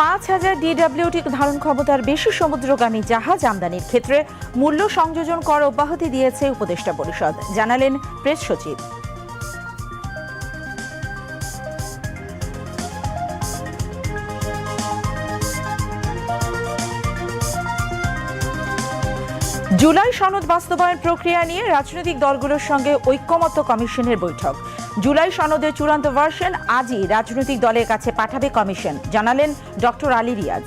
পাঁচ হাজার ডিডব্লিউটি ধারণ ক্ষমতার বেশি সমুদ্রগামী জাহাজ আমদানির ক্ষেত্রে মূল্য সংযোজন কর অব্যাহতি দিয়েছে উপদেষ্টা পরিষদ। জানালেন প্রেস সচিব। জুলাই সনদ বাস্তবায়ন প্রক্রিয়া নিয়ে রাজনৈতিক দলগুলোর সঙ্গে ঐক্যমত্য কমিশনের বৈঠক। জুলাই সনদের চূড়ান্ত ভার্সন আজই রাজনৈতিক দলের কাছে পাঠাবে কমিশন, জানালেন ডক্টর আলী রিয়াজ।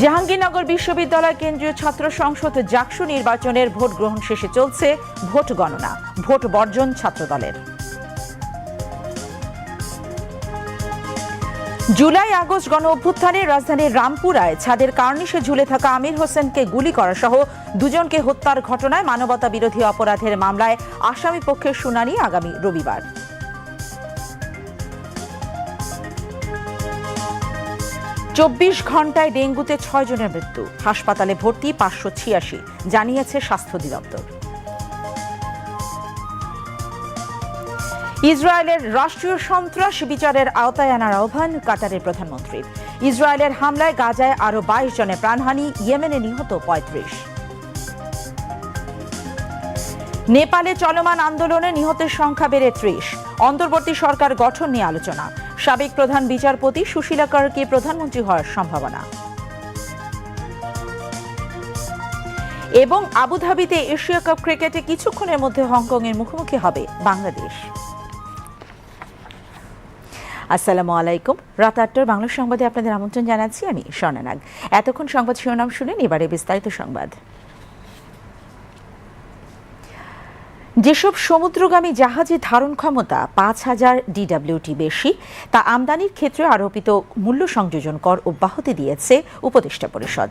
জাহাঙ্গীরনগর বিশ্ববিদ্যালয় কেন্দ্রীয় ছাত্র সংসদ জাকসু নির্বাচনের ভোট গ্রহণ শেষে চলছে ভোট গণনা, ভোট বর্জন ছাত্রদলের। জুলাই আগস্ট গণ অভ্যুত্থানে রাজধানীর রামপুরায় ছাদের কার্নিশে ঝুলে থাকা আমির হোসেনকে গুলি করা সহ দুজনকে হত্যার ঘটনায় মানবতা বিরোধী অপরাধের মামলায় আসামি পক্ষের শুনানি আগামী রবিবার। চব্বিশ ঘন্টায় ডেঙ্গুতে ছয় জনের মৃত্যু। হাসপাতালে ভর্তি পাঁচশো ছিয়াশি, জানিয়েছে স্বাস্থ্য অধিদপ্তর। ইসরায়েলের রাষ্ট্রীয় সন্ত্রাস বিচারের আওতায় আনার আহ্বান কাতারের প্রধানমন্ত্রীর ইসরায়েলের হামলায় গাজায় আরও বাইশ জনের প্রাণহানি, ইয়েমেনে নিহত পঁয়ত্রিশ। নেপালে চলমান আন্দোলনে নিহতের সংখ্যা বেড়ে ত্রিশ। অন্তর্বর্তী সরকার গঠন নিয়ে আলোচনা। সাবেক প্রধান বিচারপতি সুশীলা কার্কি প্রধানমন্ত্রী হওয়ার সম্ভাবনা। এবং আবুধাবিতে এশিয়া কাপ ক্রিকেটে কিছুক্ষণের মধ্যে হংকংয়ের মুখোমুখি হবে বাংলাদেশ। আসসালামু আলাইকুম। রাত আটটার বাংলা সংবাদে আপনাদের আমন্ত্রণ জানাচ্ছি আমি স্বর্ণানাগ। এতক্ষণ সংবাদ শিরোনাম শুনেন এবারে বিস্তারিত সংবাদ। যেসব সমুদ্রগামী জাহাজের ধারণ ক্ষমতা পাঁচ হাজার ডিডব্লিউটি বেশি, তা আমদানির ক্ষেত্রে আরোপিত মূল্য সংযোজন কর অব্যাহতি দিয়েছে উপদেষ্টা পরিষদ।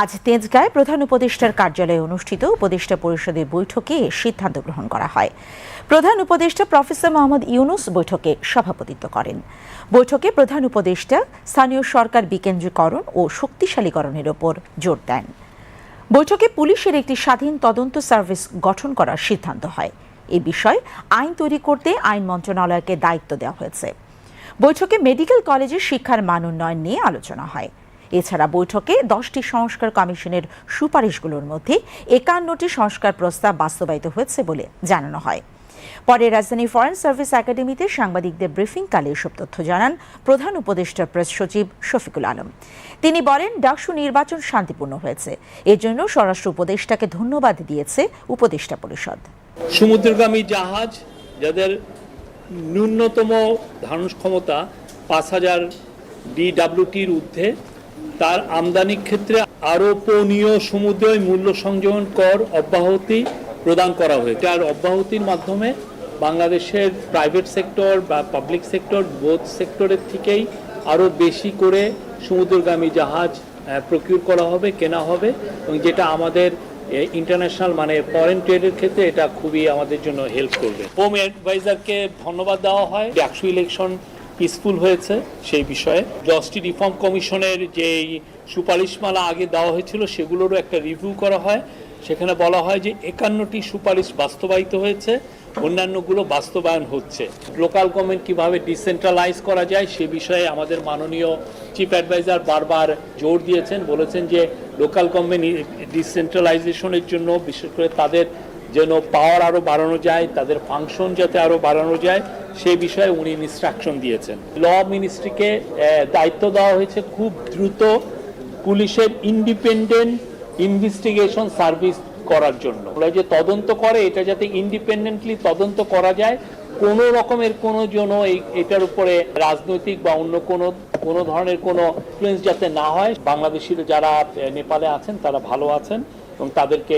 আজ তেজগাঁয় প্রধান উপদেষ্টার কার্যালয়ে অনুষ্ঠিত উপদেষ্টা পরিষদের বৈঠকে সিদ্ধান্ত গ্রহণ করা হয়। প্রধান উপদেষ্টা প্রফেসর মোহাম্মদ ইউনুস বৈঠকে সভাপতিত্ব করেন। বৈঠকে প্রধান উপদেষ্টা স্থানীয় সরকার বিকেন্দ্রীকরণ ও শক্তিশালীকরণের ওপর জোর দেন। বৈঠকে পুলিশের একটি স্বাধীন তদন্ত সার্ভিস গঠন করার সিদ্ধান্ত হয়। এ বিষয়ে আইন তৈরি করতে আইন মন্ত্রণালয়কে দায়িত্ব দেওয়া হয়েছে। বৈঠকে মেডিকেল কলেজের শিক্ষার মান উন্নয়ন নিয়ে আলোচনা হয়। এছাড়া বৈঠকে দশটি সংস্কার কমিশনের সুপারিশগুলোর মধ্যে একান্নটি সংস্কার প্রস্তাব বাস্তবায়িত হয়েছে বলে জানানো হয়। পরে রাজধানী ফরেন সার্ভিস একাডেমিতে সাংবাদিকদের ব্রিফিংকালে এসব তথ্য জানান প্রধান উপদেষ্টা প্রেস সচিব শফিকুল আলম। তিনি বলেন, ডাকসু নির্বাচন শান্তিপূর্ণ হয়েছে। এজন্য স্বরাষ্ট্র উপদেষ্টাকে ধন্যবাদ দিয়েছে উপদেষ্টা পরিষদ। সমুদ্রগামী জাহাজ যাদের ন্যূনতম ধারণ ক্ষমতা পাঁচ হাজার ডিডাব্লিউটির ঊর্ধ্বে, তার আমদানির ক্ষেত্রে আরোপনীয় সমুদ্রয় মূল্য সংযোজন কর অব্যাহতি প্রদান করা হয়েছে। আর অব্যাহতির মাধ্যমে বাংলাদেশের প্রাইভেট সেক্টর বা পাবলিক সেক্টর বোধ সেক্টরের থেকেই আরও বেশি করে সমুদ্রগামী জাহাজ প্রকিউর করা হবে, কেনা হবে এবং যেটা আমাদের ইন্টারন্যাশনাল মানে ফরেন ট্রেডের ক্ষেত্রে এটা খুবই আমাদের জন্য হেল্প করবে। হোম অ্যাডভাইজারকে ধন্যবাদ দেওয়া হয় ডাকসু ইলেকশন পিসফুল হয়েছে সেই বিষয়ে। দশটি রিফর্ম কমিশনের যেই সুপারিশমালা আগে দেওয়া হয়েছিল সেগুলোরও একটা রিভিউ করা হয়। সেখানে বলা হয় যে একান্নটি সুপারিশ বাস্তবায়িত হয়েছে। অন্যান্যগুলো বাস্তবায়ন হচ্ছে। লোকাল গভর্নমেন্ট কীভাবে ডিসেন্ট্রালাইজ করা যায় সে বিষয়ে আমাদের মাননীয় চিফ অ্যাডভাইজার বারবার জোর দিয়েছেন, বলেছেন যে লোকাল গভর্নমেন্ট ডিসেন্ট্রালাইজেশনের জন্য, বিশেষ করে তাদের যেন পাওয়ার আরও বাড়ানো যায়, তাদের ফাংশন যাতে আরও বাড়ানো যায়, সে বিষয়ে উনি ইনস্ট্রাকশন দিয়েছেন। ল মিনিস্ট্রিকে দায়িত্ব দেওয়া হয়েছে খুব দ্রুত পুলিশের ইন্ডিপেন্ডেন্ট ইনভেস্টিগেশন সার্ভিস করার জন্য। যে তদন্ত করে, এটা যাতে ইন্ডিপেন্ডেন্টলি তদন্ত করা যায়, কোনো রকমের কোনো জন্য এই, এটার উপরে রাজনৈতিক বা অন্য কোনো কোনো ধরনের কোনো ইনফ্লুয়েন্স যাতে না হয়, বাংলাদেশিরা যারা নেপালে আছেন, তারা ভালো আছেন এবং তাদেরকে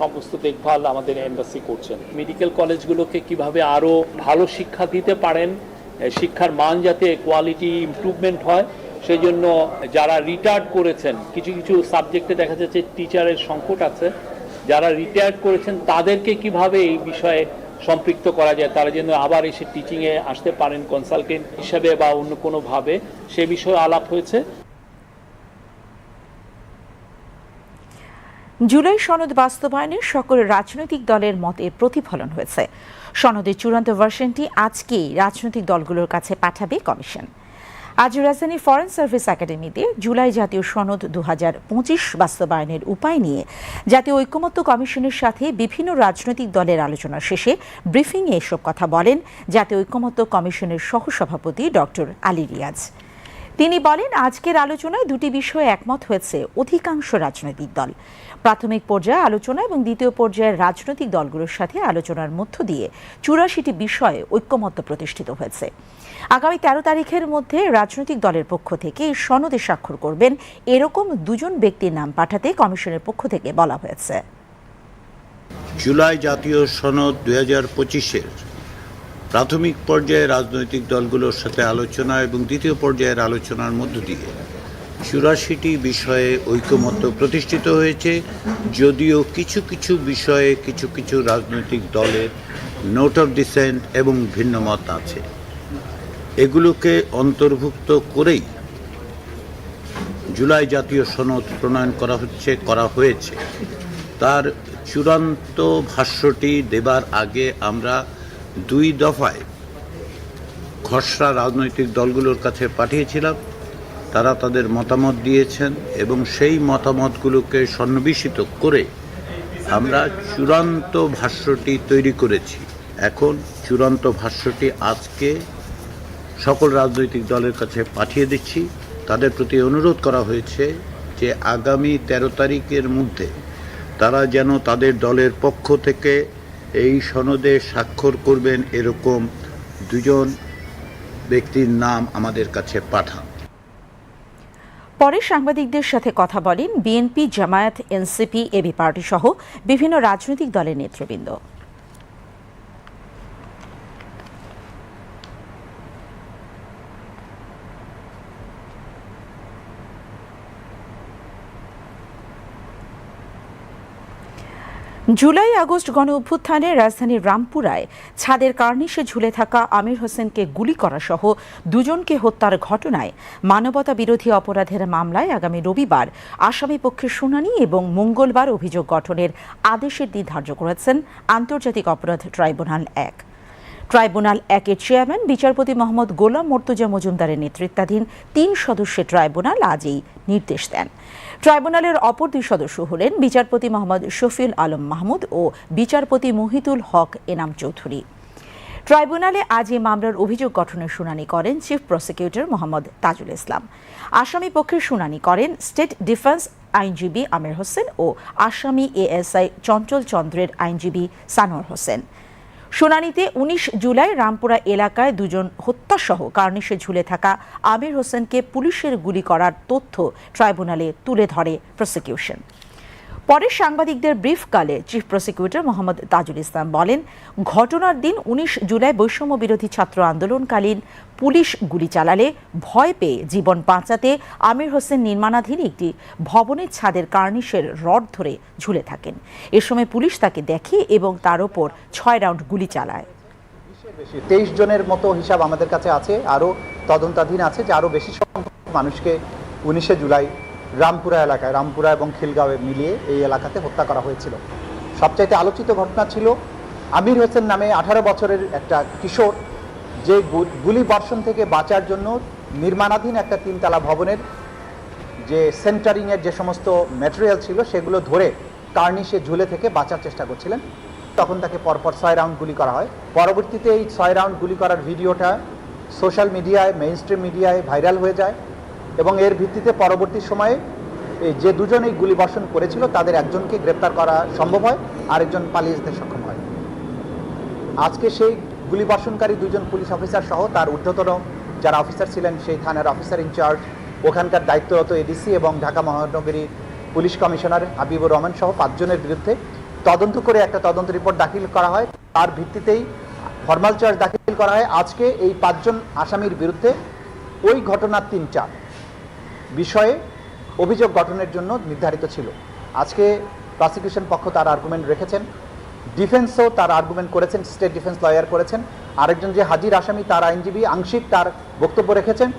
সমস্ত দেখভাল আমাদের এম্বাসি করছেন। মেডিকেল কলেজগুলোকে কীভাবে আরও ভালো শিক্ষা দিতে পারেন শিক্ষার মান যাতে কোয়ালিটি ইমপ্রুভমেন্ট হয় সেই জন্য যারা রিটায়ার্ড করেছেন, কিছু কিছু সাবজেক্টে দেখা যাচ্ছে টিচারের সংকট আছে যারা রিটায়ার্ড করেছেন, তাদেরকে কীভাবে এই বিষয়ে সম্পৃক্ত করা যায়? তারা যেন আবার এসে টিচিংয়ে আসতে পারেন কনসালটেন্ট হিসাবে বা অন্য কোনোভাবে, সে বিষয়ে আলাপ হয়েছে? জুলাই সনদ বাস্তবায়নে সকল রাজনৈতিক দলের মতের প্রতিফলন হয়েছে। সনদের চূড়ান্ত ভার্সনটি আজকেই রাজনৈতিক দলগুলোর কাছে পাঠাবে কমিশন। আজ রাজধানীর ফরেন সার্ভিস একাডেমিতে জুলাই জাতীয় সনদ দু বাস্তবায়নের উপায় নিয়ে জাতীয় ঐক্যমত্য কমিশনের সাথে বিভিন্ন রাজনৈতিক দলের আলোচনা শেষে ব্রিফিংয়ে এসব কথা বলেন জাতীয় ঐক্যমত্য কমিশনের সহসভাপতি ডক্টর আলী রিয়াজ। তিনি বলেন, আজকের আলোচনায় দুটি বিষয়ে একমত হয়েছে অধিকাংশ রাজনৈতিক দল। প্রাথমিক পর্যায়ে আলোচনা এবং দ্বিতীয় পর্যায়ের রাজনৈতিক দলগুলোর সাথে আলোচনার মধ্য দিয়ে চুরাশিটি বিষয়ে ঐক্যমত্য প্রতিষ্ঠিত হয়েছে। আগামী তেরো তারিখের মধ্যে রাজনৈতিক দলের পক্ষ থেকে এই সনদে স্বাক্ষর করবেন এরকম দুজন ব্যক্তির নাম পাঠাতে কমিশনের পক্ষ থেকে বলা হয়েছে। জুলাই জাতীয় সনদ দুই হাজার পঁচিশের প্রাথমিক পর্যায়ে রাজনৈতিক দলগুলোর সাথে আলোচনা এবং দ্বিতীয় পর্যায়ের আলোচনার মধ্য দিয়ে চুরাশিটি বিষয়ে ঐকমত্য প্রতিষ্ঠিত হয়েছে, যদিও কিছু কিছু বিষয়ে কিছু কিছু রাজনৈতিক দলের নোট অফ ডিসেন্ট এবং ভিন্ন মত আছে। এগুলোকে অন্তর্ভুক্ত করেই জুলাই জাতীয় সনদ প্রণয়ন করা হচ্ছে, করা হয়েছে। তার চূড়ান্ত ভাষ্যটি দেবার আগে আমরা দুই দফায় খসড়া রাজনৈতিক দলগুলোর কাছে পাঠিয়েছিলাম। তারা তাদের মতামত দিয়েছেন এবং সেই মতামতগুলোকে সন্নিবেশিত করে আমরা চূড়ান্ত ভাষ্যটি তৈরি করেছি। এখন চূড়ান্ত ভাষ্যটি আজকে সকল রাজনৈতিক দলের কাছে পাঠিয়ে দিচ্ছি। তাদের প্রতি অনুরোধ করা হয়েছে যে আগামী তেরো তারিখের মধ্যে তারা যেন তাদের দলের পক্ষ থেকে এই সনদে স্বাক্ষর করবেন এরকম দুজন ব্যক্তির নাম আমাদের কাছে পাঠান। পরে সাংবাদিকদের সাথে কথা বলেন BNP, Jamaat, NCP, AB party সহ বিভিন্ন রাজনৈতিক দলের নেতৃবৃন্দ। জুলাই আগস্ট গণ অভ্যুত্থানে রাজধানীর রামপুরায় ছাদের কার্নিশে ঝুলে থাকা আমির হোসেনকে গুলি করা সহ দুজনকে হত্যার ঘটনায় মানবতা বিরোধী অপরাধের মামলায় আগামী রবিবার আসামি পক্ষের শুনানি এবং মঙ্গলবার অভিযোগ গঠনের আদেশের দিন ধার্য করেছেন আন্তর্জাতিক অপরাধ ট্রাইব্যুনাল এক। ট্রাইব্যুনাল একের চেয়ারম্যান, বিচারপতি মোহাম্মদ গোলাম মর্তুজা মজুমদারের নেতৃত্বাধীন তিন সদস্যের ট্রাইব্যুনাল আজ এই নির্দেশ দেন। ট্রাইব্যুনালের অপর দুই সদস্য হলেন বিচারপতি মোহাম্মদ শফিউল আলম মাহমুদ ও বিচারপতি মহিতুল হক এনাম চৌধুরী। ট্রাইব্যুনালে আজ এই মামলার অভিযোগ গঠনের শুনানি করেন চিফ প্রসিকিউটর মোহাম্মদ তাজুল ইসলাম। আসামি পক্ষের শুনানি করেন স্টেট ডিফেন্স আইনজীবী আমির হোসেন ও আসামি এএসআই চঞ্চল চন্দ্রের আইনজীবী সানোয়ার হোসেন। শুনানিতে উনিশ জুলাই রামপুরা এলাকায় দুজন হত্যাসহ কার্নিশে ঝুলে থাকা আমির হোসেনকে পুলিশের গুলি করার তথ্য ট্রাইব্যুনালে তুলে ধরে প্রসিকিউশন। পরে সাংবাদিকদের ব্রিফকালে চিফ প্রসিকিউটর মোহাম্মদ তাজুল ইসলাম বলেন, ঘটনার দিন উনিশ জুলাই বৈষম্য বিরোধী ছাত্র আন্দোলনকালীন পুলিশ গুলি চালালে ভয় পেয়ে জীবন বাঁচাতে আমির হোসেন নির্মাণাধীন একটি ভবনের ছাদের কার্নিশের রড ধরে ঝুলে থাকেন। এ সময় পুলিশ তাকে দেখে এবং তার ওপর ছয় রাউন্ড গুলি চালায়। তেইশ জনের মতো হিসাব আমাদের কাছে আছে, আরও তদন্তাধীন আছে যে আরও বেশি সংখ্যক মানুষকে উনিশে জুলাই রামপুরা এলাকায়, রামপুরা এবং খিলগাঁওয়ে মিলিয়ে এই এলাকাতে হত্যা করা হয়েছিল। সবচাইতে আলোচিত ঘটনা ছিল আমির হোসেন নামে আঠারো বছরের একটা কিশোর, যে গুলি বর্ষণ থেকে বাঁচার জন্য নির্মাণাধীন একটা তিনতলা ভবনের যে সেন্টারিংয়ের যে সমস্ত ম্যাটেরিয়াল ছিল, সেগুলো ধরে কার্নিশে ঝুলে থেকে বাঁচার চেষ্টা করছিলেন। তখন তাকে পরপর ছয় রাউন্ড গুলি করা হয়। পরবর্তীতে এই ছয় রাউন্ড গুলি করার ভিডিওটা সোশ্যাল মিডিয়ায় মেইন মিডিয়ায় ভাইরাল হয়ে যায়। এবং এর ভিত্তিতে পরবর্তী সময়ে যে দুজন এই গুলি বর্ষণ করেছিল, তাদের একজনকে গ্রেপ্তার করা সম্ভব হয়, আরেকজন পালিয়ে যেতে সক্ষম হয়। আজকে সেই গুলি বর্ষণকারী দুজন পুলিশ অফিসার সহ তার ঊর্ধ্বতন যারা অফিসার ছিলেন, সেই থানার অফিসার ইনচার্জ ওখানকার দায়িত্বরত এডিসি এবং ঢাকা মহানগরী পুলিশ কমিশনার হাবিবুর রহমান সহ পাঁচজনের বিরুদ্ধে তদন্ত করে একটা তদন্ত রিপোর্ট দাখিল করা হয়। তার ভিত্তিতেই ফর্মাল চার্জ দাখিল করা হয়। আজকে এই পাঁচজন আসামির বিরুদ্ধে ওই ঘটনার তিন চার। বিষয়ে অভিযোগ গঠনের জন্য নির্ধারিত ছিল। আজকে প্রসিকিউশন পক্ষ তার আর্গুমেন্ট রেখেছেন। ডিফেন্সও তার আর্গুমেন্ট করেছেন স্টেট ডিফেন্স লয়ার করেছেন। আরেকজন যে হাজির আসামি, তার আইনজীবী আংশিক তার বক্তব্য রেখেছেন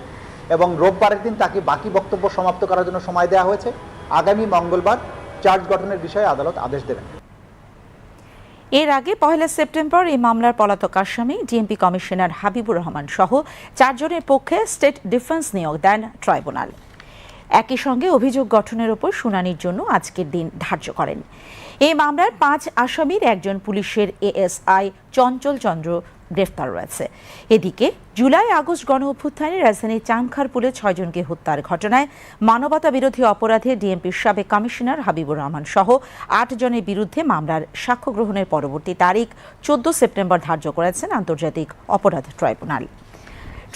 এবং রোববারের দিন তাকে বাকি বক্তব্য সমাপ্ত করার জন্য সময় দেওয়া হয়েছে। আগামী মঙ্গলবার চার্জ গঠনের বিষয়ে আদালত আদেশ দেবেন। এর আগে পহেলা সেপ্টেম্বর এই মামলার পলাতক আসামি ডিএমপি কমিশনার হাবিবুর রহমান সহ চারজনের পক্ষে স্টেট ডিফেন্স নিয়োগ দেন ট্রাইব্যুনাল একই সঙ্গে অভিযোগ গঠনের ওপর শুনানির জন্য আজকের দিন ধার্য করেন। এই মামলার পাঁচ আসামির একজন পুলিশের এএসআই চঞ্চল চন্দ্র গ্রেফতার রয়েছে। এদিকে জুলাই আগস্ট গণ অভ্যুত্থানে রাজধানীর চানখারপুলে ছয়জনকে হত্যার ঘটনায় মানবতা বিরোধী অপরাধে ডিএমপির সাবেক কমিশনার হাবিবুর রহমান সহ আট জনের বিরুদ্ধে মামলার সাক্ষ্য গ্রহণের পরবর্তী তারিখ চোদ্দ সেপ্টেম্বর ধার্য করেছেন আন্তর্জাতিক অপরাধ ট্রাইব্যুনাল।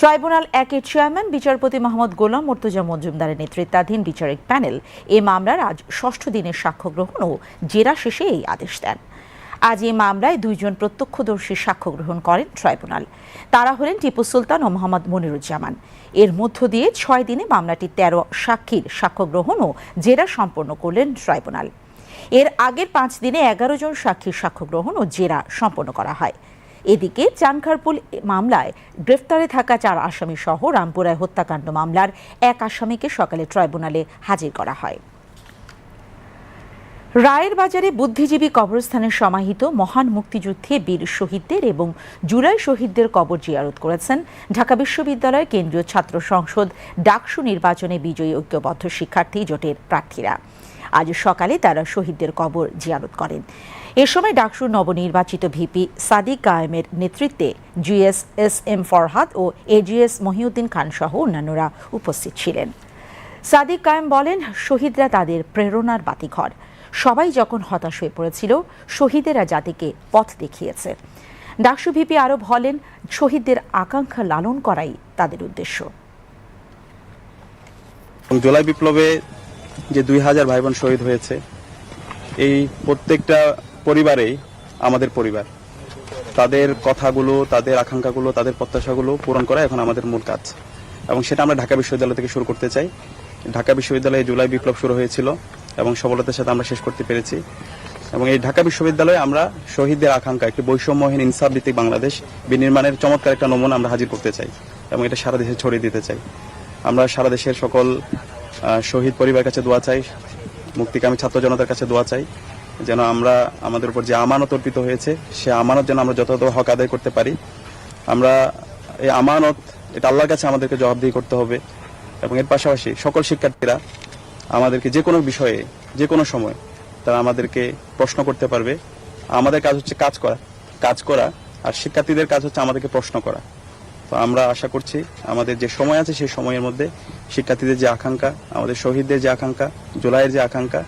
ট্রাইব্যুনাল একের চেয়ারম্যান, বিচারপতি মোহাম্মদ গোলাম মর্তুজা মজুমদারের নেতৃত্বাধীন বিচারিক প্যানেল এ মামলার আজ ষষ্ঠ দিনের সাক্ষ্য গ্রহণ ও জেরা শেষে এই আদেশ দেন। আজ এই মামলায় দুইজন প্রত্যক্ষদর্শী সাক্ষ্য গ্রহণ করেন ট্রাইব্যুনাল। তারা হলেন টিপু সুলতান ও মোহাম্মদ মনিরুজ্জামান। এর মধ্য দিয়ে ছয় দিনে মামলাটি তেরো সাক্ষীর সাক্ষ্য গ্রহণ ও জেরা সম্পন্ন করলেন ট্রাইব্যুনাল। এর আগের পাঁচ দিনে এগারো জন সাক্ষীর সাক্ষ্য গ্রহণ ও জেরা সম্পন্ন করা হয়। এদিকে চানখারপুল মামলায় গ্রেফতারে থাকা চার আসামি সহ রামপুরায় হত্যাকাণ্ড মামলার এক আসামিকে সকালে ট্রাইব্যুনালে হাজির করা হয়। রায়ের বাজারে বুদ্ধিজীবী কবরস্থানে সমাহিত মহান মুক্তিযুদ্ধে বীর শহীদদের এবং জুলাই শহীদদের কবর জিয়ারত করেছেন ঢাকা বিশ্ববিদ্যালয়ের কেন্দ্রীয় ছাত্র সংসদ ডাকসু নির্বাচনে বিজয়ী ঐক্যবদ্ধ শিক্ষার্থী জোটের প্রার্থীরা। আজ সকালে তারা শহীদদের কবর জিয়ারত করেন। এ সময় ডাকসুর নবনির্বাচিত ভিপি সাদিক কায়েমের নেতৃত্বে জিএস এস এম ফরহাদ ও এজিএস মহিউদ্দিন খান সহ অন্যান্যরা উপস্থিত ছিলেন। সাদিক কায়েম বলেন, শহীদরা তাদের প্রেরণার বাতিঘর। সবাই যখন হতাশ হয়ে পড়েছিল, শহীদেরা জাতিকে পথ দেখিয়েছে। ডাকসু ভিপি আরও বলেন, শহীদদের আকাঙ্ক্ষা লালন করাই তাদের উদ্দেশ্য। জুলাই বিপ্লবে যে দুই হাজার ভাই বোন শহীদ হয়েছে, এই প্রত্যেকটা পরিবারেই আমাদের পরিবার। তাদের কথাগুলো, তাদের আকাঙ্ক্ষাগুলো, তাদের প্রত্যাশাগুলো পূরণ করা এখন আমাদের মূল কাজ। এবং সেটা আমরা ঢাকা বিশ্ববিদ্যালয় থেকে শুরু করতে চাই। ঢাকা বিশ্ববিদ্যালয়ে জুলাই বিপ্লব শুরু হয়েছিল এবং সফলতার সাথে আমরা শেষ করতে পেরেছি। এবং এই ঢাকা বিশ্ববিদ্যালয়ে আমরা শহীদদের আকাঙ্ক্ষা, একটি বৈষম্যহীন ইনসাফ ভিত্তিক বাংলাদেশ বিনির্মাণের চমৎকার একটা নমুনা আমরা হাজির করতে চাই এবং এটা সারা দেশে ছড়িয়ে দিতে চাই। আমরা সারা দেশের সকল শহীদ পরিবারের কাছে দোয়া চাই, মুক্তিকামী ছাত্র জনতার কাছে দোয়া চাই। যেন আমরা আমাদের উপর যে আমানত অর্পিত হয়েছে, সে আমানত যেন আমরা যথাযথ হক আদায় করতে পারি। আমরা এই আমানত, এটা আল্লাহর কাছে আমাদেরকে জবাবদিহি করতে হবে এবং এর পাশাপাশি সকল শিক্ষার্থীরা আমাদেরকে যে কোনো বিষয়ে, যে কোনো সময় তারা আমাদেরকে প্রশ্ন করতে পারবে। আমাদের কাজ হচ্ছে কাজ করা কাজ করা, আর শিক্ষার্থীদের কাজ হচ্ছে আমাদেরকে প্রশ্ন করা। তো আমরা আশা করছি আমাদের যে সময় আছে, সেই সময়ের মধ্যে শিক্ষার্থীদের যে আকাঙ্ক্ষা, আমাদের শহীদদের যে আকাঙ্ক্ষা, জুলাইয়ের যে আকাঙ্ক্ষা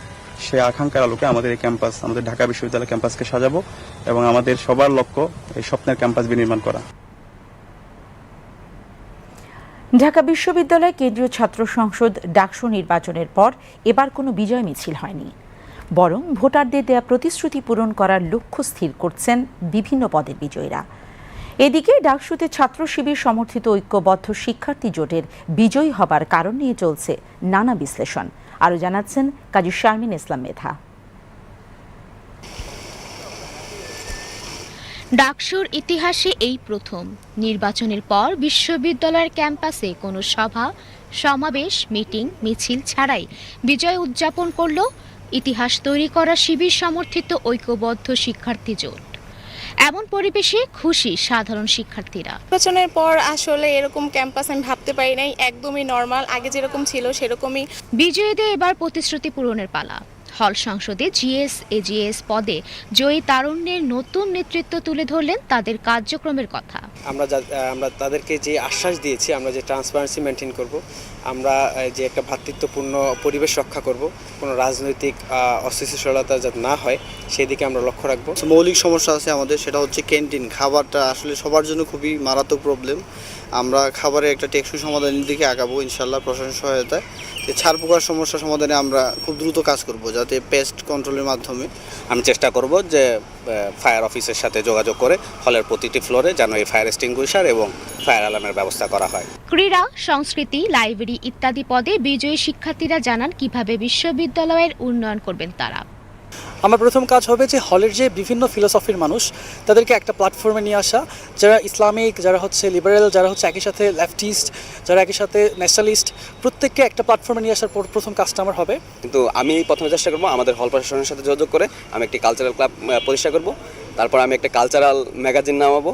সেই আকাঙ্ক্ষার আলোকে আমাদের এই ক্যাম্পাস, আমাদের ঢাকা বিশ্ববিদ্যালয় ক্যাম্পাসকে সাজাবো এবং আমাদের সবার লক্ষ্য এই স্বপ্নের ক্যাম্পাস বিনির্মাণ করা। ঢাকা বিশ্ববিদ্যালয় কেন্দ্রীয় ছাত্র সংসদ ডাকসু নির্বাচনের পর এবার কোনো বিজয় মিছিল হয়নি। বরং ভোটারদের দেয়া প্রতিশ্রুতি পূরণ করার লক্ষ্য স্থির করছেন বিভিন্ন পদের বিজয়ীরা। এদিকে ডাকসুতে ছাত্র শিবির সমর্থিত ঐক্যবদ্ধ শিক্ষার্থী জোটের বিজয়ী হবার কারণ নিয়ে চলছে নানা বিশ্লেষণ। আরও জানাচ্ছেন কাজী শারমিন ইসলাম মেধা। ডাকসুর ইতিহাসে এই প্রথম। নির্বাচনের পর বিশ্ববিদ্যালয়ের ক্যাম্পাসে কোনো সভা, সমাবেশ, মিটিং, মিছিল ছাড়াই বিজয় উদযাপন করল ইতিহাস তৈরি করা শিবির সমর্থিত ঐক্যবদ্ধ শিক্ষার্থী জোট। এমন পরিবেশে খুশি সাধারণ শিক্ষার্থীরা। নির্বাচনের পর আসলে এরকম ক্যাম্পাস আমি ভাবতে পারি নাই একদমই নর্মাল আগে যেরকম ছিল সেরকমই। বিজয়ীদের এবার প্রতিশ্রুতি পূরণের পালা। হল সংসদে জিএস এজিএস পদে জয়ী তারুণ্যের নতুন নেতৃত্ব তুলে ধরলেন তাদের কার্যক্রমের কথা। আমরা যা- আমরা তাদেরকে যে আশ্বাস দিয়েছি আমরা যে ট্রান্সপারেন্সি মেনটেন করব আমরা যে একটা ভ্রাতৃত্বপূর্ণ পরিবেশ রক্ষা করব কোনো রাজনৈতিক অস্থিতিশীলতা যাতে না হয় সেই দিকে আমরা লক্ষ্য রাখব। মৌলিক সমস্যা আছে আমাদের সেটা হচ্ছে ক্যান্টিন খাবারটা আসলে সবার জন্য খুবই মারাত্মক প্রবলেম আমরা খাবারের একটা টেকসই সমাধানের দিকে আগাবো ইনশাল্লাহ প্রশাসন সহায়তায়। ছাড় পোকার সমস্যা সমাধানে আমরা খুব দ্রুত কাজ করব, যাতে পেস্ট কন্ট্রোলের মাধ্যমে আমি চেষ্টা করব যে ফায়ার অফিসের সাথে যোগাযোগ করে হলের প্রতিটি ফ্লোরে যেন এই ফায়ার এক্সটিংগুইশার এবং ফায়ার অ্যালার্মের ব্যবস্থা করা হয়। ক্রীড়া, সংস্কৃতি লাইব্রেরি ইত্যাদি পদে বিজয়ী শিক্ষার্থীরা জানান কীভাবে বিশ্ববিদ্যালয়ের উন্নয়ন করবেন তারা। আমার প্রথম কাজ হবে যে হলের যে বিভিন্ন ফিলোসফির মানুষ, তাদেরকে একটা প্ল্যাটফর্মে নিয়ে আসা। যারা ইসলামিক, যারা হচ্ছে লিবারেল যারা হচ্ছে একই সাথে লেফটিস্ট যারা একই সাথে ন্যাশনালিস্ট প্রত্যেককে একটা প্ল্যাটফর্মে নিয়ে আসার পর প্রথম কাজটা আমার হবে। কিন্তু আমি প্রথমে চেষ্টা করব আমাদের হল প্রশাসনের সাথে যোগাযোগ করে আমি একটি কালচারাল ক্লাব প্রতিষ্ঠা করব। তারপর আমি একটা কালচারাল ম্যাগাজিন নামাবো।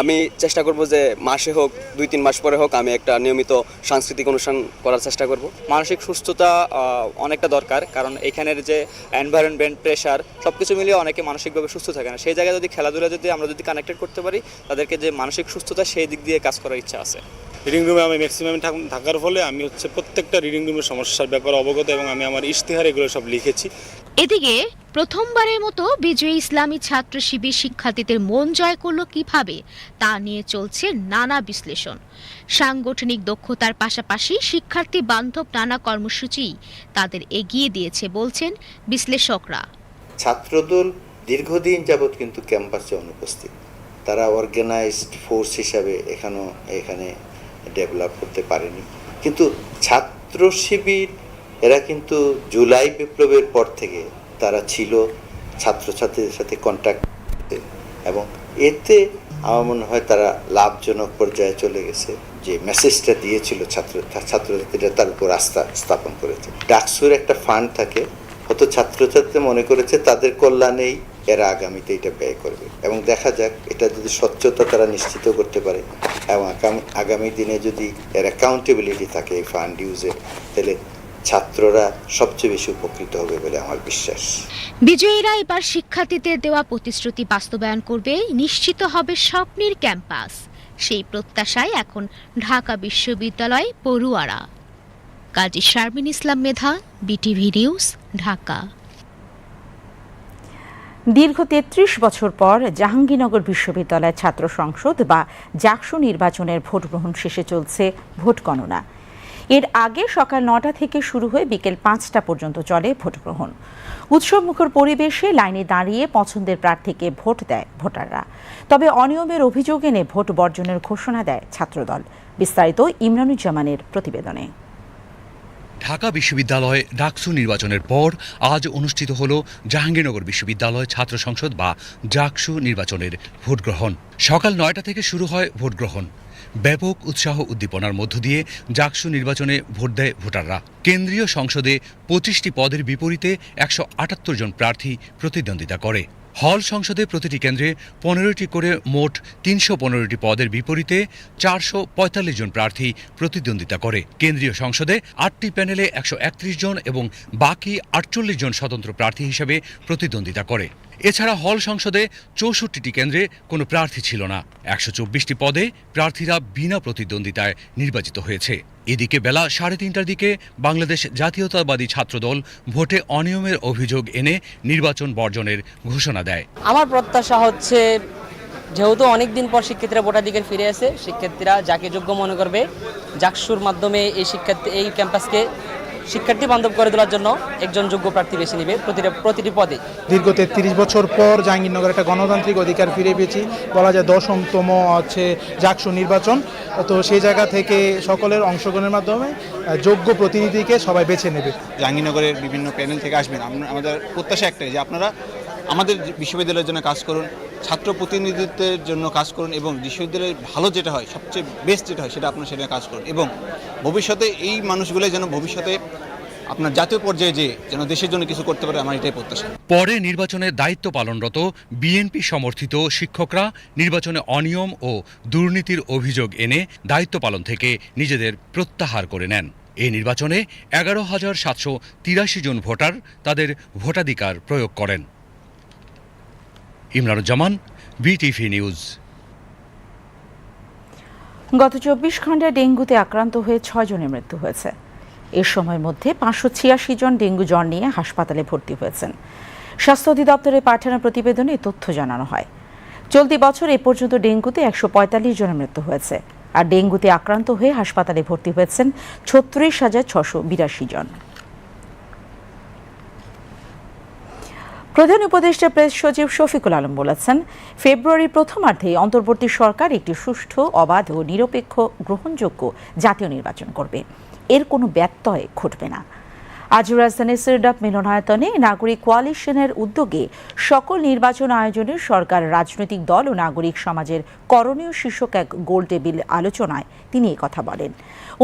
আমি চেষ্টা করব যে মাসে হোক দুই তিন মাস পরে হোক আমি একটা নিয়মিত সাংস্কৃতিক অনুষ্ঠান করার চেষ্টা করব। মানসিক সুস্থতা অনেকটা দরকার কারণ এখানের যে এনভায়রনমেন্ট প্রেশার সব কিছু মিলিয়ে অনেকে মানসিকভাবে সুস্থ থাকে না। সেই জায়গায় যদি খেলাধুলা যদি আমরা যদি কানেক্টেড করতে পারি তাদেরকে যে মানসিক সুস্থতা সেই দিক দিয়ে কাজ করার ইচ্ছা আছে। রিডিং রুমে আমি ম্যাক্সিমাম থাকার ফলে আমি হচ্ছে প্রত্যেকটা রিডিং রুমের সমস্যার ব্যাপারে অবগত এবং আমি আমার ইশতেহার এগুলো সব লিখেছি। এদিকে প্রথমবারের মতো বিজয়ী ইসলামী ছাত্র শিবির শিক্ষার্থীদের মন জয় করল কীভাবে, তা নিয়ে চলছে নানা বিশ্লেষণ। সাংগঠনিক দক্ষতার পাশাপাশি শিক্ষার্থী বান্ধব নানা কর্মসূচি তাদের এগিয়ে দিয়েছে বলছেন বিশ্লেষকরা। ছাত্রদল দীর্ঘদিন যাবৎ কিন্তু ক্যাম্পাসে অনুপস্থিত। তারা অর্গানাইজড ফোর্স হিসাবে এখানেও এখানে ডেভেলপ করতে পারেনি। কিন্তু ছাত্র শিবির, এরা কিন্তু জুলাই বিপ্লবের পর থেকে তারা ছিল ছাত্রছাত্রীদের সাথে কন্ট্যাক্ট এবং এতে আমার মনে হয় তারা লাভজনক পর্যায়ে চলে গেছে। যে মেসেজটা দিয়েছিল ছাত্র, ছাত্রছাত্রীরা তার উপর আস্থা স্থাপন করেছে। ডাকসুর একটা ফান্ড থাকে, হয়তো ছাত্রছাত্রী মনে করেছে তাদের কল্যাণেই এরা আগামীতে এটা ব্যয় করবে। এবং দেখা যাক, এটা যদি স্বচ্ছতা তারা নিশ্চিত করতে পারে। এবং আগামী দিনে যদি এর অ্যাকাউন্টেবিলিটি থাকে এই ফান্ড ইউজের তাহলে ছাত্ররা সবচেয়ে বেশি উপকৃত হবে বলে আমার বিশ্বাস। বিজয়ীরা এবার শিক্ষার্থীদের দেওয়া প্রতিশ্রুতি বাস্তবায়ন করবে নিশ্চিত হবে স্বপ্নের ক্যাম্পাস। সেই প্রত্যাশায় এখন ঢাকা বিশ্ববিদ্যালয় পড়ুয়ারা। Kazi Sharmin Islam Medha BTV news Dhaka. দীর্ঘ তেত্রিশ বছর পর জাহাঙ্গীরনগর বিশ্ববিদ্যালয়ের ছাত্র সংসদ বা জাকসু নির্বাচনের ভোট গ্রহণ শেষে চলছে ভোট গণনা। এর আগে সকাল নটা থেকে শুরু হয়ে বিকেল পাঁচটা পর্যন্ত চলে ভোটগ্রহণ। উৎসবমুখর পরিবেশে লাইনে দাঁড়িয়ে পছন্দের প্রার্থীকে ভোট দেয় ভোটাররা। তবে অনিয়মের অভিযোগ এনে ভোট বর্জনের ঘোষণা দেয় ছাত্রদল। বিস্তারিত ইমরানুজ্জামানের প্রতিবেদনে। ঢাকা বিশ্ববিদ্যালয়ে ডাকসু নির্বাচনের পর আজ অনুষ্ঠিত হল জাহাঙ্গীরনগর বিশ্ববিদ্যালয় ছাত্র সংসদ বা জাকসু নির্বাচনের ভোটগ্রহণ। সকাল নয়টা থেকে শুরু হয় ভোটগ্রহণ। ব্যাপক উৎসাহ উদ্দীপনার মধ্য দিয়ে জাকসু নির্বাচনে ভোট দেয় ভোটাররা। কেন্দ্রীয় সংসদে পঁচিশটি পদের বিপরীতে একশো আটাত্তর জন প্রার্থী প্রতিদ্বন্দ্বিতা করে। হল সংসদে প্রতিটি কেন্দ্রে পনেরোটি করে মোট তিনশো পনেরোটি পদের বিপরীতে চারশো পঁয়তাল্লিশ জন প্রার্থী প্রতিদ্বন্দ্বিতা করে। কেন্দ্রীয় সংসদে আটটি প্যানেলে একশো একত্রিশ জন এবং বাকি আটচল্লিশ জন স্বতন্ত্র প্রার্থী হিসেবে প্রতিদ্বন্দ্বিতা করে। এছাড়া হল সংসদে চৌষট্টিটি কেন্দ্রে কোনো প্রার্থী ছিল না। একশো চব্বিশটি পদে প্রার্থীরা বিনা প্রতিদ্বন্দ্বিতায় নির্বাচিত হয়েছে। এদিকে বেলা সাড়ে তিনটার দিকে বাংলাদেশ জাতীয়তাবাদী ছাত্রদল ভোটে অনিয়মের অভিযোগ এনে নির্বাচন বর্জনের ঘোষণা দেয়। আমার প্রত্যাশা হচ্ছে, যেহেতু অনেক দিন পর শিক্ষার্থীরা ভোটাধিকার ফিরে আসে, শিক্ষার্থীরা যাকে যোগ্য মনে করবে, জাকসুর মাধ্যমে এই শিক্ষার্থী এই ক্যাম্পাসকে শিক্ষার্থী বান্ধব করে তোলার জন্য একজন যোগ্য প্রার্থী বেছে নেবে প্রতিটা প্রতিটি পদে। দীর্ঘ তেত্রিশ বছর পর জাহাঙ্গীরনগর একটা গণতান্ত্রিক অধিকার ফিরে পেয়েছি। বলা যায় দশমতম হচ্ছে জাকসু নির্বাচন। তো সেই জায়গা থেকে সকলের অংশগ্রহণের মাধ্যমে যোগ্য প্রতিনিধিকে সবাই বেছে নেবে। জাহাঙ্গীরনগরের বিভিন্ন প্যানেল থেকে আসবেন। আমরা- আমাদের প্রত্যাশা একটাই যে আপনারা আমাদের বিশ্ববিদ্যালয়ের জন্য কাজ করুন ছাত্র প্রতিনিধিত্বের জন্য কাজ করুন এবং বিশ্ববিদ্যালয়ের ভালো যেটা হয় সবচেয়ে বেস্ট যেটা হয় সেটা আপনারা সেটা কাজ করুন। এবং ভবিষ্যতে এই মানুষগুলো যেন ভবিষ্যতে আপনার জাতীয় পর্যায়ে যে যেন দেশের জন্য কিছু করতে পারে আমার এটাই প্রত্যাশা। পরে নির্বাচনে দায়িত্ব পালনরত বিএনপি সমর্থিত শিক্ষকরা নির্বাচনে অনিয়ম ও দুর্নীতির অভিযোগ এনে দায়িত্ব পালন থেকে নিজেদের প্রত্যাহার করে নেন। এই নির্বাচনে এগারো হাজার সাতশো তিরাশি জন ভোটার তাদের ভোটাধিকার প্রয়োগ করেন। Imranuzzaman BTV news. গত চব্বিশ ঘন্টায় ডেঙ্গুতে আক্রান্ত হয়ে ছয় জনের মৃত্যু হয়েছে। এ সময়ের মধ্যে পাঁচশো ছিয়াশি জন ডেঙ্গু জ্বর নিয়ে হাসপাতালে ভর্তি হয়েছেন। স্বাস্থ্য অধিদপ্তরে পাঠানো প্রতিবেদনে তথ্য জানানো হয়। চলতি বছর এ পর্যন্ত ডেঙ্গুতে একশো পঁয়তাল্লিশ জনের মৃত্যু হয়েছে। আর ডেঙ্গুতে আক্রান্ত হয়ে হাসপাতালে ভর্তি হয়েছেন ছত্রিশ হাজার ছশো বিরাশি জন। প্রধান উপদেষ্টা প্রেস সচিব শফিকুল আলম বলেছেন, ফেব্রুয়ারির প্রথমার্ধেই অন্তর্বর্তী সরকার একটি সুষ্ঠু, অবাধ ও নিরপেক্ষ গ্রহণযোগ্য জাতীয় নির্বাচন করবে। এর কোনো ব্যত্যয় ঘটবে না। আজ রাজধানীর সিরডাপ মিলনায়তনে নাগরিক কোয়ালিশনের উদ্যোগে সকল নির্বাচন আয়োজনে সরকার, রাজনৈতিক দল ও নাগরিক সমাজের করণীয় শীর্ষক এক গোল টেবিল আলোচনায় তিনি কথা বলেন।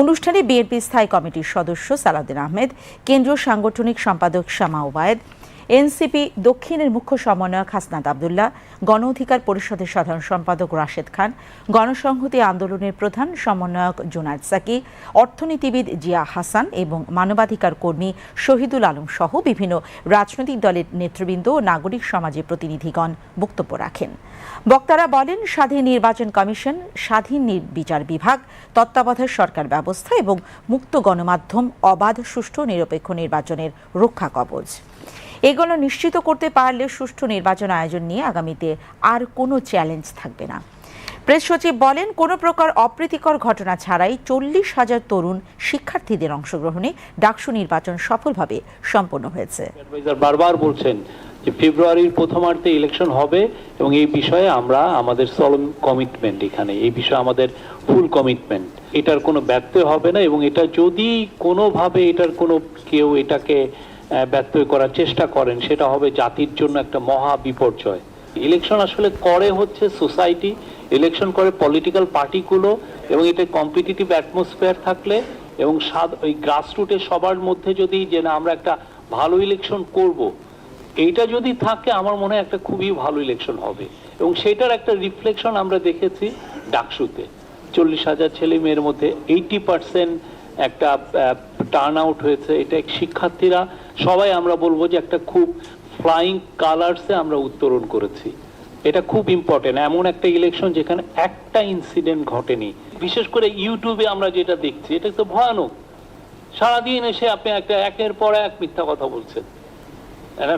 অনুষ্ঠানে বিএনপি স্থায়ী কমিটির সদস্য সালাদিন আহমেদ, কেন্দ্রীয় সাংগঠনিক সম্পাদক শামা ওবায়দ এনসিপি দক্ষিণের মুখ্য সমন্বয়ক হাসনাত আবদুল্লাহ, গণ অধিকার পরিষদের সাধারণ সম্পাদক রাশেদ খান, গণসংহতি আন্দোলনের প্রধান সমন্বয়ক জুনায়দ সাকি, অর্থনীতিবিদ জিয়া হাসান এবং মানবাধিকার কর্মী শহীদুল আলম সহ বিভিন্ন রাজনৈতিক দলের নেতৃবৃন্দ ও নাগরিক সমাজের প্রতিনিধিগণ বক্তব্য রাখেন। বক্তারা বলেন, স্বাধীন নির্বাচন কমিশন, স্বাধীন বিচার বিভাগ, তত্ত্বাবধায়ক সরকার ব্যবস্থা এবং মুক্ত গণমাধ্যম, অবাধ, সুষ্ঠু, নিরপেক্ষ নির্বাচনের রক্ষা কবচ। এগুলো নিশ্চিত করতে পারলে সুষ্ঠু নির্বাচন আয়োজন নিয়ে আগামীতে আর কোনো চ্যালেঞ্জ থাকবে না। প্রেস সচিব বলেন, কোনো প্রকার অপ্রীতিকর ঘটনা ছাড়াই চল্লিশ হাজার তরুণ শিক্ষার্থীদের অংশগ্রহণে ডাকসু নির্বাচন সফলভাবে সম্পন্ন হয়েছে। বারবার বলছেন যে ফেব্রুয়ারির প্রথমার্ধে ইলেকশন হবে এবং এই বিষয়ে আমরা আমাদের সলম কমিটমেন্ট এখানে, এই বিষয়ে আমাদের ফুল কমিটমেন্ট এটার কোনো ব্যর্থ হবে না এবং এটা যদি কোনোভাবে এটার কোনো কেউ এটাকে ব্যত্যয় করার চেষ্টা করেন, সেটা হবে জাতির জন্য একটা মহা বিপর্যয়। ইলেকশন আসলে করে হচ্ছে সোসাইটি ইলেকশন করে পলিটিক্যাল পার্টিগুলো এবং এটা কম্পিটিটিভ অ্যাটমসফিয়ার থাকলে, এবং সাদ- ওই গ্রাসরুটে সবার মধ্যে যদি যে না আমরা একটা ভালো ইলেকশন করব, এইটা যদি থাকে আমার মনে হয় একটা খুবই ভালো ইলেকশন হবে। এবং সেটার একটা রিফ্লেকশন আমরা দেখেছি ডাকসুতে। চল্লিশ হাজার ছেলে মেয়ের মধ্যে এইটি পার্সেন্ট একটা টার্ন আউট হয়েছে। এটা এক শিক্ষার্থীরা, সবাই আমরা বলব যে একটা খুব ফ্লাইং কালার্সে আমরা উত্তরণ করেছি। এটা খুব ইম্পর্টেন্ট এমন একটা ইলেকশন যেখানে একটা ইনসিডেন্ট ঘটেনি। বিশেষ করে ইউটিউবে আমরা যেটা দেখছি, এটা তো ভয়ানক। সারাদিন এসে আপনি একটা একের পর এক মিথ্যা কথা বলছেন।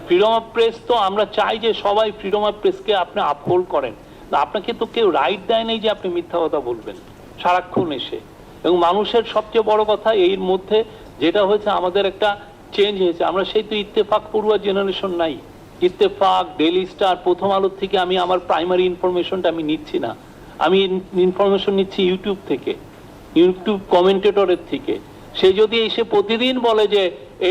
ফ্রিডম অফ প্রেস তো আমরা চাই যে সবাই ফ্রিডম অফ প্রেসকে আপনি আপহোল্ড করেন। আপনাকে তো কেউ রাইট দেয় নেই যে আপনি মিথ্যা কথা বলবেন। সারাক্ষণ এসে। এবং মানুষের সবচেয়ে বড় কথা এর মধ্যে যেটা হয়েছে, আমাদের একটা চেঞ্জ হয়েছে। আমরা সেই তো ইত্তেফাক পড়ুয়া জেনারেশন নাই। ইত্তেফাক ডেলি স্টার প্রথম আলোর থেকে আমি আমার প্রাইমারি ইনফরমেশনটা আমি নিচ্ছি না। আমি ইনফরমেশন নিচ্ছি ইউটিউব থেকে ইউটিউব কমেন্টেটরের থেকে। সে যদি এসে প্রতিদিন বলে যে,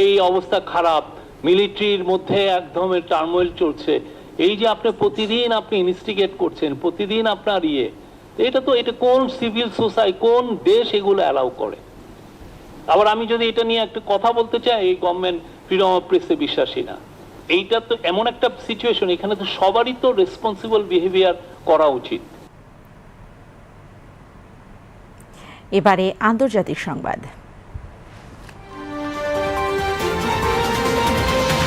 এই অবস্থা খারাপ মিলিটারির মধ্যে একদমের টার্মোয়েল চলছে। এই যে আপনি প্রতিদিন আপনি ইনস্টিগেট করছেন, প্রতিদিন আপনার ইয়ে এটা তো, এটা কোন সিভিল সোসাই কোন দেশ এগুলো অ্যালাউ করে? আবার আমি যদি এটা নিয়ে একটা কথা বলতে চাই, এই গভর্নমেন্ট ফ্রিডম অফ প্রেসে বিশ্বাসী না। এইটা তো এমন একটা সিচুয়েশন এখানে তো সবারই তো রেসপন্সিবল বিহেভিয়ার করা উচিত। এবারে আন্তর্জাতিক সংবাদ।